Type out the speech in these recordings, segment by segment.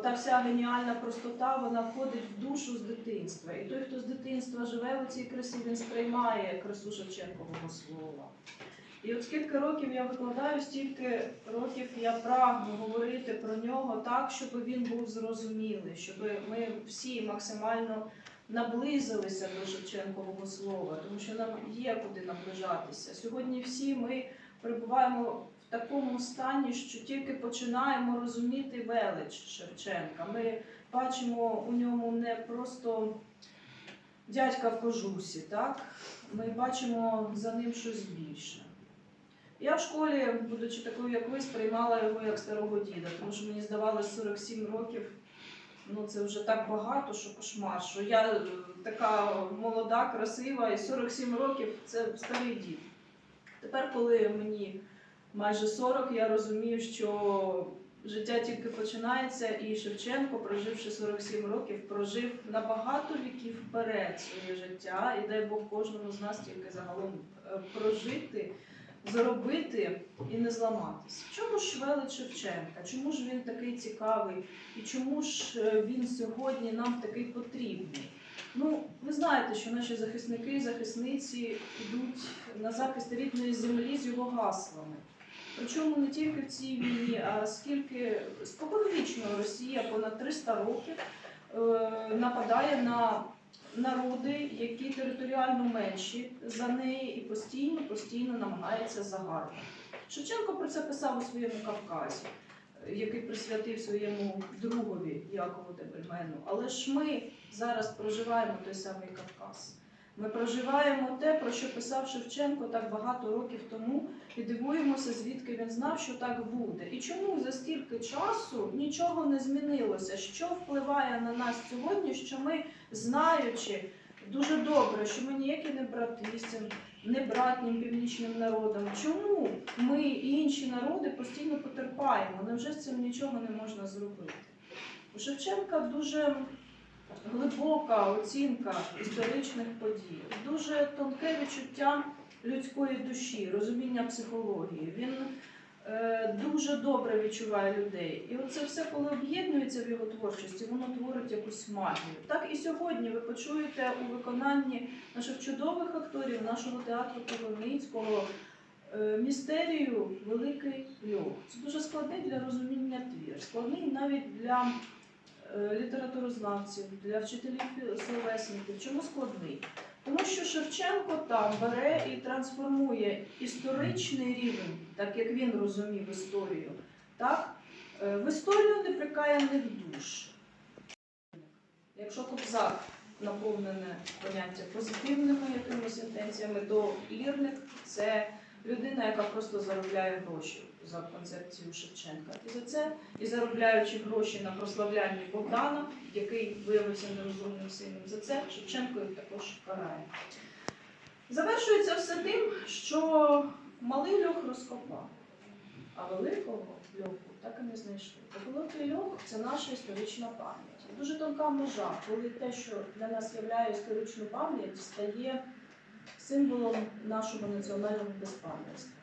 ота вся геніальна простота, вона входить в душу з дитинства. І той, хто з дитинства живе у цій красі, він сприймає красу Шевченкового слова. І от скільки років я викладаю, стільки років я прагну говорити про нього так, щоб він був зрозумілий, щоб ми всі максимально наблизилися до Шевченкового слова, тому що нам є куди наближатися. Сьогодні всі ми перебуваємо в такому стані, що тільки починаємо розуміти велич Шевченка. Ми бачимо у ньому не просто дядька в кожусі, так? Ми бачимо за ним щось більше. Я в школі, будучи такою, як ви, сприймала його як старого діда, тому що мені здавалось 47 років. Ну, це вже так багато, що кошмар. Що я е, така молода, красива, і 47 років це старий дід. Тепер, коли мені майже 40, я розумію, що життя тільки починається, і Шевченко, проживши 47 років, прожив на багато віків вперед своє життя, і дай Бог кожному з нас тільки загалом е, прожити заробити і не зламатися. Чому ж велич Шевченка? Чому ж він такий цікавий? І чому ж е, він сьогодні нам такий потрібний? Ну, ви знаєте, що наші захисники і захисниці йдуть на захист рідної землі з його гаслами. Причому не тільки в цій війні, а скільки споконвічно Росія понад 300 років е, нападає на народи, які територіально менші за неї, і постійно, постійно намагається загарбати. Шевченко про це писав у своєму Кавказі, який присвятив своєму другові Якову Дебельмену. Але ж ми зараз проживаємо той самий Кавказ. Ми проживаємо те, про що писав Шевченко так багато років тому, і дивуємося, звідки він знав, що так буде. І чому за стільки часу нічого не змінилося? Що впливає на нас сьогодні, що ми, знаючи дуже добре, що ми ніякі не брати з цим небратнім північним народом, чому ми і інші народи постійно потерпаємо? Невже з цим нічого не можна зробити? У Шевченка дуже глибока оцінка історичних подій, дуже тонке відчуття людської душі, розуміння психології. Він е, дуже добре відчуває людей. І оце все, коли об'єднується в його творчості, воно творить якусь магію. Так і сьогодні ви почуєте у виконанні наших чудових акторів, нашого театру Коломийського. е, Містерію Великий Льох. Це дуже складний для розуміння твір, складний навіть для літературознавців, для вчителів словесників. Чому складний? Тому що Шевченко там бере і трансформує історичний рівень, так як він розумів історію, так, е, в історію неприкаяних душ. Якщо Кобзар наповнене поняття позитивними якимись інтенціями, то лірник це людина, яка просто заробляє гроші за концепцією Шевченка. І за це, і заробляючи гроші на прославлянні Богдана, який виявився нерозумним сином, за це Шевченко їх також карає. Завершується все тим, що малий льох розкопав, а великого льоху так і не знайшли. Бо великий льох це наша історична пам'ять. Дуже тонка межа, коли те, що для нас є історичну пам'ять, стає символом нашого національного безпам'ятства.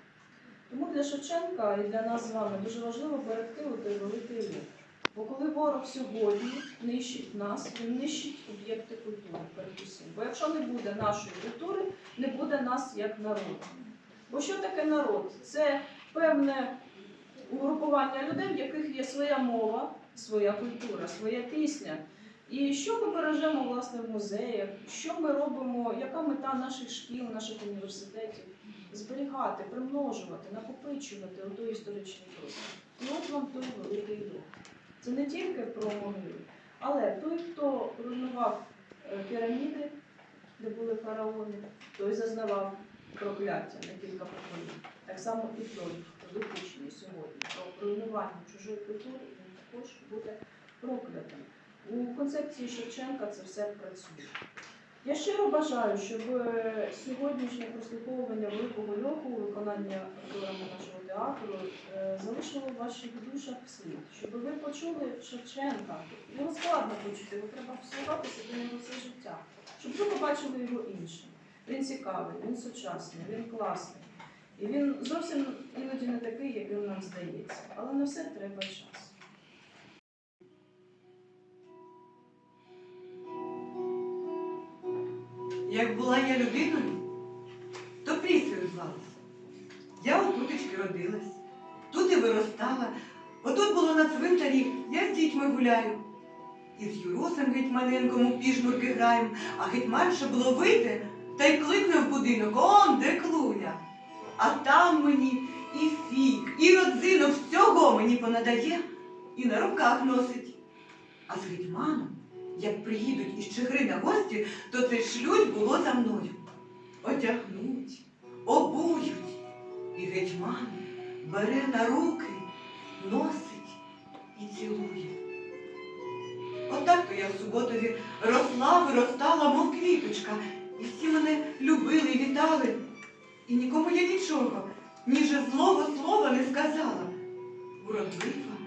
Тому для Шевченка і для нас з вами дуже важливо берегти той великий льох. Бо коли ворог сьогодні нищить нас, він нищить об'єкти культури передусім. Бо якщо не буде нашої культури, не буде нас як народу. Бо що таке народ? Це певне угрупування людей, в яких є своя мова, своя культура, своя пісня. І що ми бережемо власне в музеях, що ми робимо, яка мета наших шкіл, наших університетів? Зберігати, примножувати, накопичувати той історичний простір. І от вам той великий дух. Це не тільки про могили, але той, хто руйнував е, піраміди, де були фараони, той зазнавав прокляття на кілька поколінь. Так само і той, хто допущений сьогодні про руйнування чужої культури, він також буде проклятим. У концепції Шевченка це все працює. Я щиро бажаю, щоб е, сьогоднішнє прослуховування великого льоху, виконання акторами нашого театру е, залишило в ваших душах слід, щоб ви почули Шевченка. Його складно почути, його треба вслухатися до нього все життя, щоб ви побачили його іншим. Він цікавий, він сучасний, він класний. І він зовсім іноді не такий, як він нам здається. Але на все треба час. Як була я людиною, то Прісею звалася. Я отутечки родилась, тут і виростала. Отут було на цвинтарі, я з дітьми гуляю. І з Юрусем гетьманенком у піжмурки граєм, а гетьманше було вийти та й кликне в будинок, он де клуня. А там мені і фік, і родзинок всього мені понадає і на руках носить. А з гетьманом, як приїдуть із Чигири на гості, то цей шлють було за мною. Одягнуть, обують, і гетьман бере на руки, носить і цілує. Отак то я в суботові росла, виростала, мов квіточка, і всі мене любили і вітали. І нікому я нічого, ні же злого слова не сказала. Уродлива,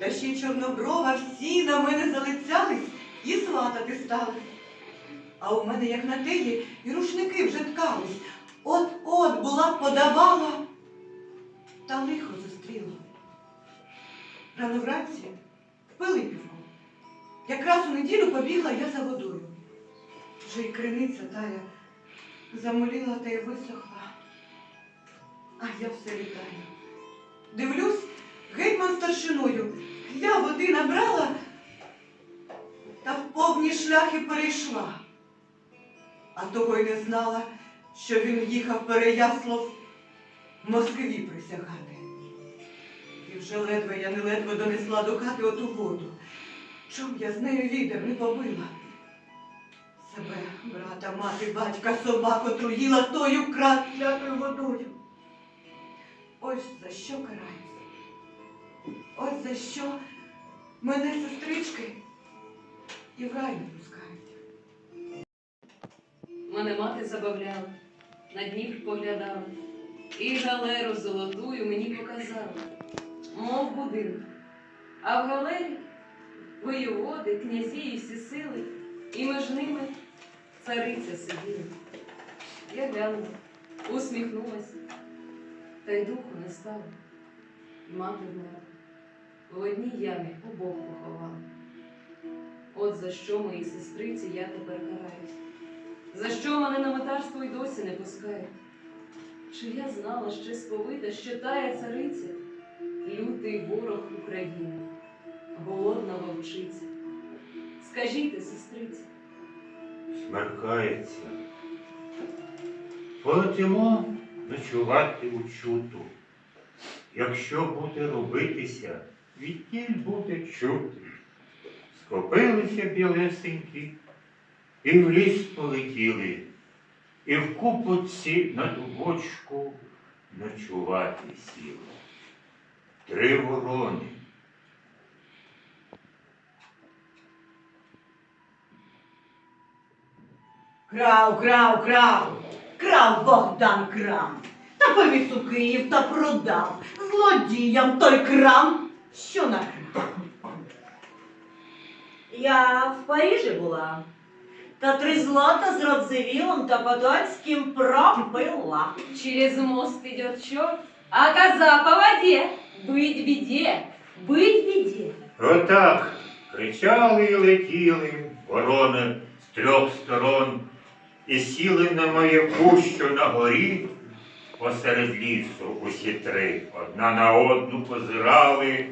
та ще й чорноброва, всі на мене залицялись і сватати стали. А у мене, як на теї, і рушники вже ткались. От-от була подавала, та лихо зустріла. Рано вранці в Пилипівку. Якраз у неділю побігла я за водою. Вже й криниця тая замоліла та й висохла. А я все літаю. Дивлюсь, гетьман старшиною. Я води набрала повні шляхи перейшла. А того й не знала, що він їхав Переяслав Москві присягати. І вже ледве я не ледве донесла до хати оту воду. Чом я з нею відер не побила? Себе, брата, мати, батька, собаку отруїла тою клятою водою. Ось за що караюся. Ось за що мене сестрички і в рай не пускають. Мене мати забавляла, на Дніпр поглядала, і галеру золотую мені показала, мов будинок. А в галері воєводи, князі і всі сили, і між ними цариця сиділа. Я глянула, усміхнулася, та й духу не стало. Мати вмерла. В одній ямі обох поховала. От за що моїй сестриці я тепер караюсь. За що мене на метарство й досі не пускають? Чи я знала ще сповита, що тая цариця, лютий ворог України, голодна вовчиця? Скажіть, сестриці, смеркається. Полетимо ночувати у чуту. Якщо буде робитися, відтіль буде чути. Скопилися білесенькі, і в ліс полетіли, і в купоці на дубочку ночувати сіли. Три ворони. Крав, крав, крав, крав Богдан крам. Та повіз у Київ та продав злодіям той крам, що накрав. Я в Парижі була, та три злота з Радзивілом та Подольським пропила. через мост идет черт, а коза по воде. Быть беде, быть беде. Отак кричали і летіли ворони з трьох сторон і сіли на маяку, що на горі, посеред лісу усі три, одна на одну позирали,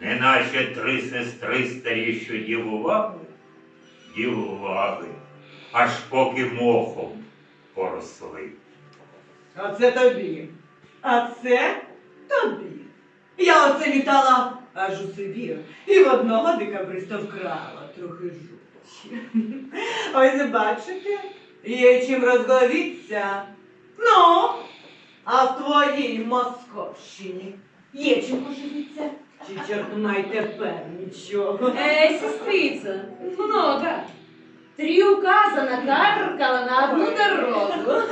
неначе три сестри старі, що дівували, дівували, аж поки мохом поросли. А це тобі. А це тобі. Я оце літала аж у Сибір і в одного декабриста вкрала трохи жучі. Ось бачите, є чим розговіться. Ну, а в твоїй Московщині є чим поживіться? Чи чорт май тепер нічого? Эй, сестрица, много. Три указа накаркала на одну дорогу.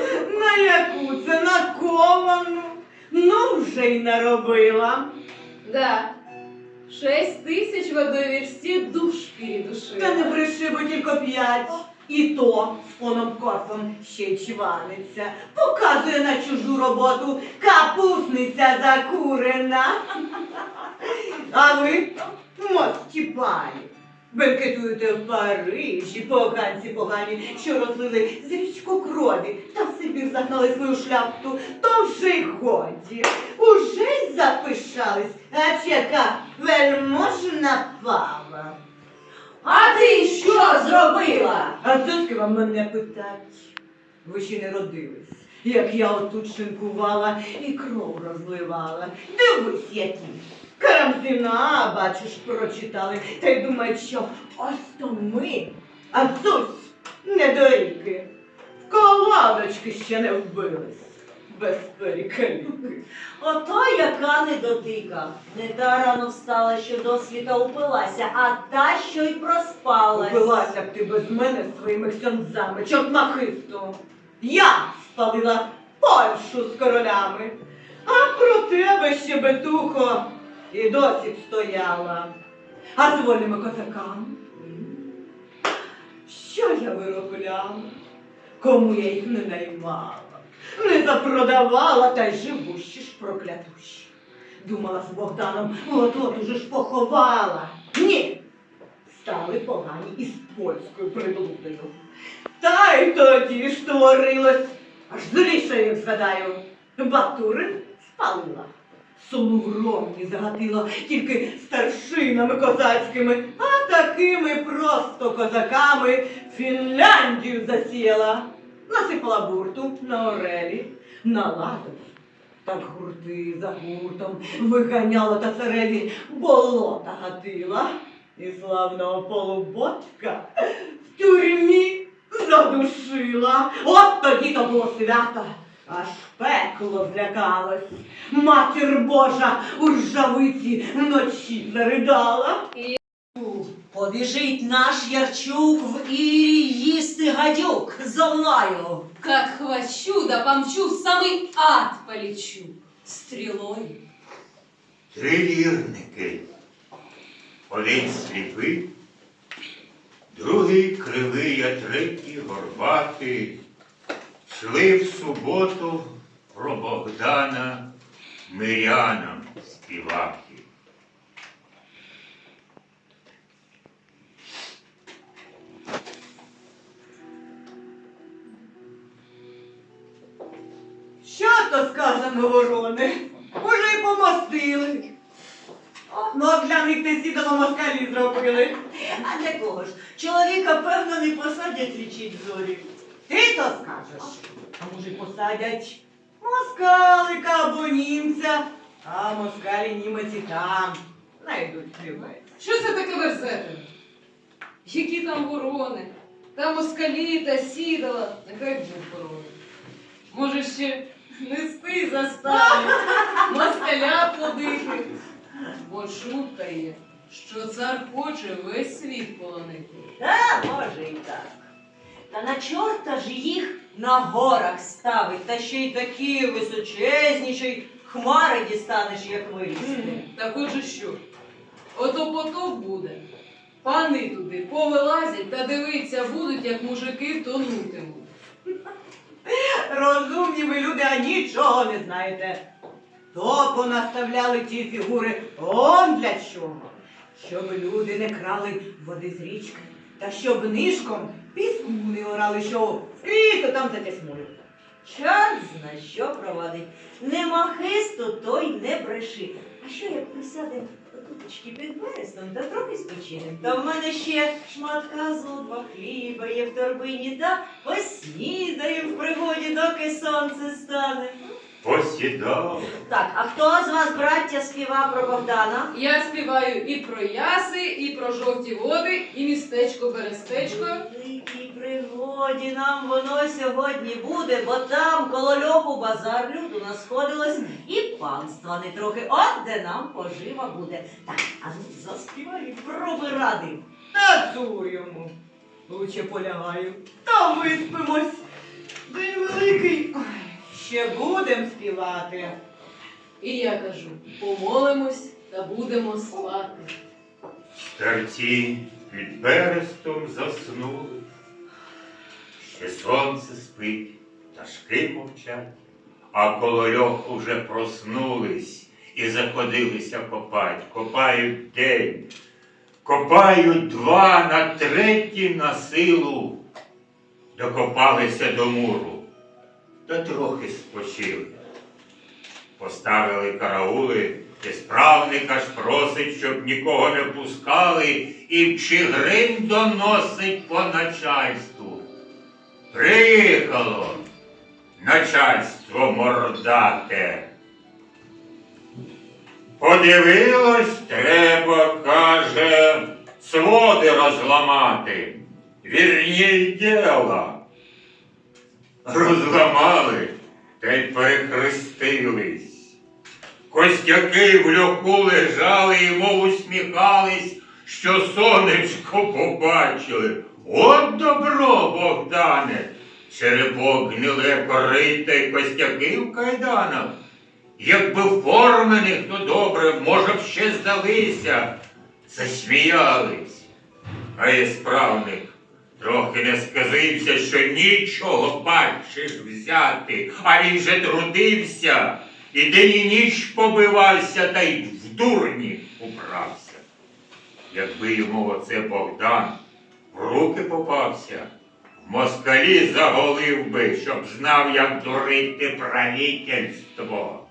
На яку це наковану? Ну, вже й наробила. Да, шесть тысяч в одной версте душ передушила. Та не бреши, бо тільки п'ять. І то з поном Корфом ще й чваниться, показує на чужу роботу капусниця закурена. А ви, мості пані, бенкетуєте в Парижі, поганці погані, що розлили з річку крові та в Сибір загнали свою шляхту, то вже й годі. Уже й запишались, а яка вельможна пава. А ти що зробила? А звідки вам мене питать? Ви ще не родились, як я отут шинкувала і кров розливала. Дивись, які. Карамзіна, бачиш, прочитали, та й думають, що ось то ми, а цусь недоріки. В колодочки ще не вбились. Без перекалюки. Ото яка недотика. Не та рано встала, що до світа упилася, а та, що й проспалась. Убилася б ти без мене своїми ксьонзами, чортмахисту. Я спалила Польщу з королями, а про тебе ще бетухо і досі б стояла. А з вольними козаками? Що я виробляла? Кому я їх не наймала, не запродавала, та й живущі ж проклятущі. Думала з Богданом, от-от уже ж поховала. Ні, стали погані із польською приблудою. Та й тоді ж творилось, аж зліше їх згадаю. Батурин спалила. Сулу ромні загатила тільки старшинами козацькими, а такими просто козаками Фінляндію засіяла. Насипала бурту на орелі, на ладові. Так гурти за гуртом виганяла та цареві болота гатила. І славного полуботка в тюрмі задушила. От тоді то було свято. Аж пекло злякалось. Матір Божа у ржавиці вночі заридала. Побіжить наш Ярчук в Ірі їсти гадюк зо мною. Как хвачу, да помчу, в самий ад полечу. Стрілою. Три вірники. Один сліпий, другий кривий, а третій горбатий. Шли в суботу про Богдана мирянам співати. Що то сказано, ворони? Уже й помостили. Ну, а для них те сідало москалі зробили. А для кого ж? Чоловіка, певно, не посадять лічить зорі. Ти то скажеш. А може й посадять москалика або німця, а москалі німець і там знайдуть хлібець. Що це таке верзете? Які там ворони? Там москалі та сідала, нехай Бог ворони. Може ще нести заставить, москаля плодити. Бо шутка є, що цар хоче весь світ полонити. Та, може і так. Та на чорта ж їх на горах ставить, та ще й такі височезні, що й хмари дістанеш, як вилізти. Так отже що? Ото потоп буде. Пани туди повилазять та дивиться будуть, як мужики тонутимуть. Розумні ви люди, а нічого не знаєте. То понаставляли ті фігури он для чого. Щоб люди не крали води з річки, та щоб нишком піску орали, що скрізь там затясмують. Чорт зна що провадить. Нема хисту, то й не бреши. А що як присядем туточки під берестом та трохи спочинем? Та в мене ще шматка два хліба є в торбині, та поснідаємо в пригоді, доки сонце стане. Посідав. Так, а хто з вас, браття, співав про Богдана? Я співаю і про яси, і про жовті води, і містечко Берестечко. Великій пригоді нам воно сьогодні буде, бо там коло льоху базар люду насходилось і панства не трохи. От де нам пожива буде. Так, а ну заспівай проби ради. Тацуємо. Лучше полягаю. Та виспимось. День великий. Ой, ще будем співати. І я кажу: помолимось та будемо спати. Старці під берестом заснули, Ще сонце спить, пташки мовчать, а коло льоху вже проснулись і заходилися копать. Копають день, копають два на третій на силу. Докопалися до муру, та трохи спочили. Поставили караули, і справник аж просить, щоб нікого не пускали, і в Чигирин доносить по начальству. Приїхало начальство мордате. Подивилось, треба, каже, своди розламати. Вірній діла. Розламали та й перехрестились. Костяки в льоху лежали і мов усміхались, що сонечко побачили. От добро, Богдане! Черепок гниле корите й костяки в кайданах. Якби формених, то добре, може б ще здалися, засміялись. А є справник трохи не сказився, що нічого бачиш взяти, а він же трудився, і день і ніч побивався, та й в дурні убрався. Якби йому оце Богдан в руки попався, в москалі заголив би, щоб знав, як дурити правительство.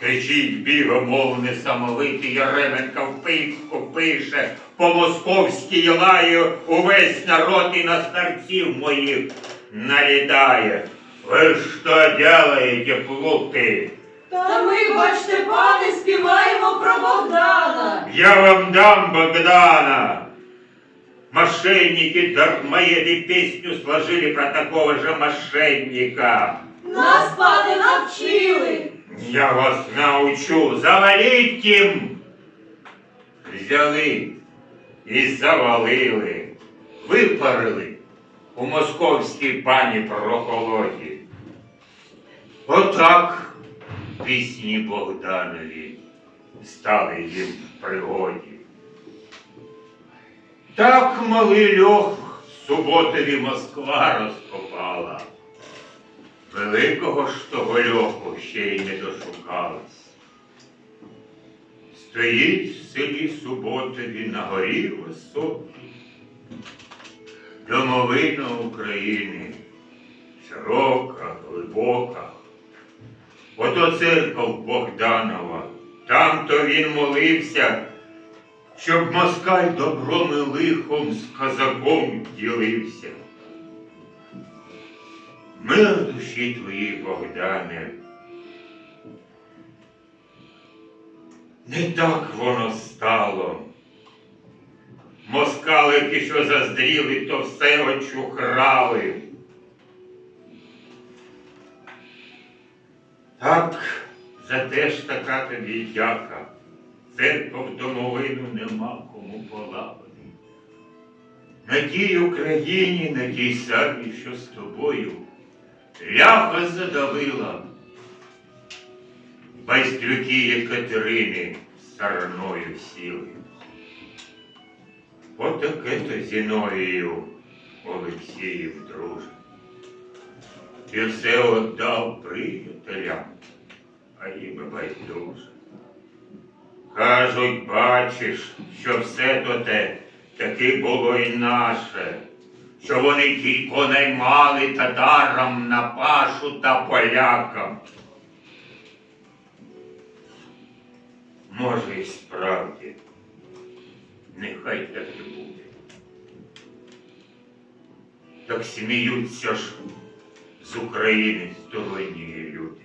Кричить бігом, мов несамовитий, Яременка в письку пише, по московській лає увесь народ і на старців моїх налітає. Ви що делаєте, плути? Та ми, бачте, пане, співаємо про Богдана. Я вам дам Богдана. Мошенники дармоеды песню сложили про такого же мошенника. Нас, пане, навчили. Я вас научу завалить їм. Взяли і завалили, випарили у московській пані прохолоді. Отак пісні Богданові стали їм в пригоді. Так малий льох суботові Москва розкопала. Великого ж того льоху ще й не дошукалась. Стоїть в селі Суботові на горі високій, домовина України, широка, глибока. Ото церков Богданова, там то він молився, щоб москаль добром і лихом з казаком ділився. Мир душі твоїй, Богдане. Не так воно стало. Москалики, що заздріли, то все очухрали. Так, за те ж така тобі дяка. Церков домовину нема кому полагодити. На тій Україні, на тій самій, що з тобою, ляха задавила. Байстрюки Єкатерини сараною сіли. Отаке то Зіновію Олексіїв друже. Ти все отдав приятелям, а їм байдуже. Кажуть, бачиш, що все то те таки було і наше, що вони тільки наймали татарам на пашу та полякам. Може, і справді, нехай так і буде. Так сміються ж з України сторонні люди.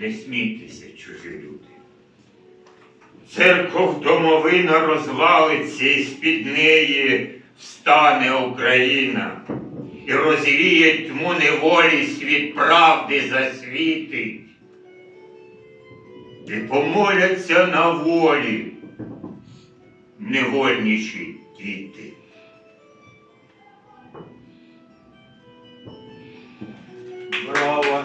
Не смійтеся, чужі люди. Церков домовина розвалиться, і з-під неї встане Україна, і розвіє тьму неволі світ правди засвітить. І помоляться на волі невольніші діти. Браво!